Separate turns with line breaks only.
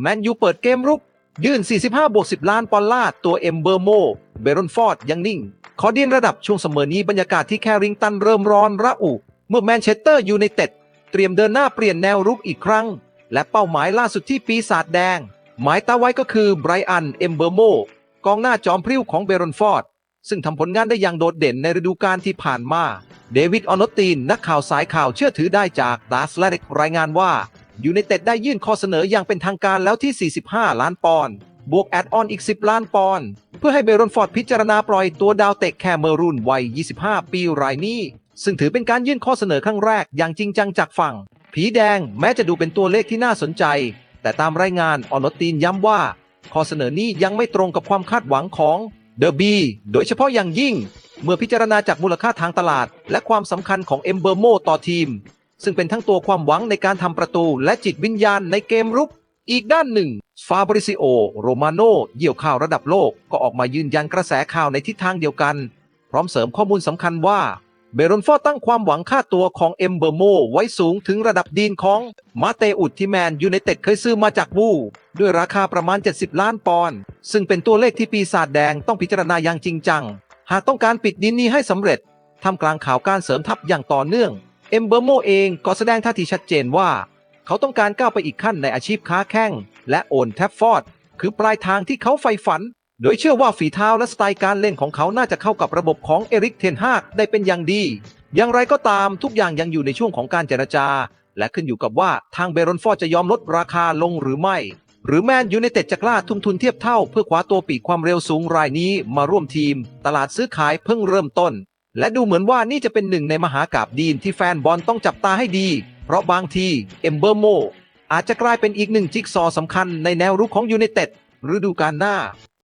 แมนยูเปิดเกมรุก ยื่น 45 บวก 10 ล้านปอนด์ลาตัวเอมเบอร์โม เบรอนฟอร์ดยังนิ่ง ขอเดียนระดับช่วงเสมอนี้บรรยากาศที่แคริงตันเริ่มร้อนระอุ เมื่อแมนเชสเตอร์ยูไนเต็ดเตรียมเดินหน้าเปลี่ยนแนวรุกอีกครั้ง และเป้าหมายล่าสุดที่ปีศาจแดง หมายตาไว้ก็คือไบรอัน เอมเบอร์โม กองหน้าจอมพริ้วของเบรอนฟอร์ด ซึ่งทำผลงานได้อย่างโดดเด่นในฤดูกาลที่ผ่านมา เดวิดออนอตตีนนักข่าวสายข่าวเชื่อถือได้จากดาสเลติกรายงานว่า ยูไนเต็ดได้ยื่นข้อเสนออย่างเป็นทางการแล้วที่ 45 ล้านปอนด์บวกแอดออนอีก 10 ล้านปอนด์เพื่อให้เบรอนฟอร์ดพิจารณาปล่อยตัวดาวเตะแคเมรูนวัย 25 ปีรายนี้ ซึ่งถือเป็นการยื่นข้อเสนอครั้งแรกอย่างจริงจังจากฝั่ง ผีแดงแม้จะดูเป็นตัวเลขที่น่าสนใจ แต่ตามรายงานออนอตีนย้ำว่า ข้อเสนอนี้ยังไม่ตรงกับความคาดหวังของเดอะบีโดยเฉพาะอย่างยิ่ง เมื่อพิจารณาจากมูลค่าทางตลาด และความสำคัญของเอมเบอร์โมต่อทีม ซึ่งเป็นทั้งตัวความหวังในการทำประตูและจิตวิญญาณในเกมรุก อีกด้านหนึ่ง ฟาบริซิโอ โรมาโนเหยี่ยวข่าวระดับโลกก็ออกมายืนยันกระแสข่าวในทิศทางเดียวกัน พร้อมเสริมข้อมูลสำคัญว่าเบรอนฟอตั้งความหวังค่าตัวของเอมเบอร์โมไว้สูงถึงระดับดีนของมาเตอุดที่แมนยูไนเต็ดเคยซื้อมาจากวูด้วยราคาประมาณ 70 ล้านปอนด์ซึ่งเป็นตัวเลขที่ปีศาจแดงต้องพิจารณาอย่างจริงจัง หากต้องการปิดดินนี้ให้สำเร็จท่ามกลางข่าวการเสริมทัพอย่างต่อเนื่อง เอ็มเบอร์โมเองก็แสดงท่าทีชัดเจนว่า เขาต้องการก้าวไปอีกขั้นในอาชีพค้าแข้งและโอนแทฟฟอร์ด คือปลายทางที่เขาใฝ่ฝัน โดยเชื่อว่าฝีเท้าและสไตล์การเล่นของเขาน่าจะเข้ากับระบบของเอริกเทนฮากได้เป็นอย่างดี อย่างไรก็ตามทุกอย่างยังอยู่ในช่วงของการเจรจา และขึ้นอยู่กับว่าทางเบรอนฟอร์ดจะยอมลดราคาลงหรือไม่ หรือแมนยูไนเต็ดจะกล้าทุ่มทุนเทียบเท่า เพื่อคว้าตัวปีกความเร็วสูงรายนี้มาร่วมทีม ตลาดซื้อขายเพิ่งเริ่มต้น และดูเหมือนว่านี่จะเป็นหนึ่งในมหากาบดีนที่แฟนบอลต้องจับตาให้ดี เพราะบางทีเอมเบอร์โมอาจจะกลายเป็นอีกหนึ่งจิ๊กซอสำคัญในแนวรุกของยูไนเต็ดฤดูกาลหน้า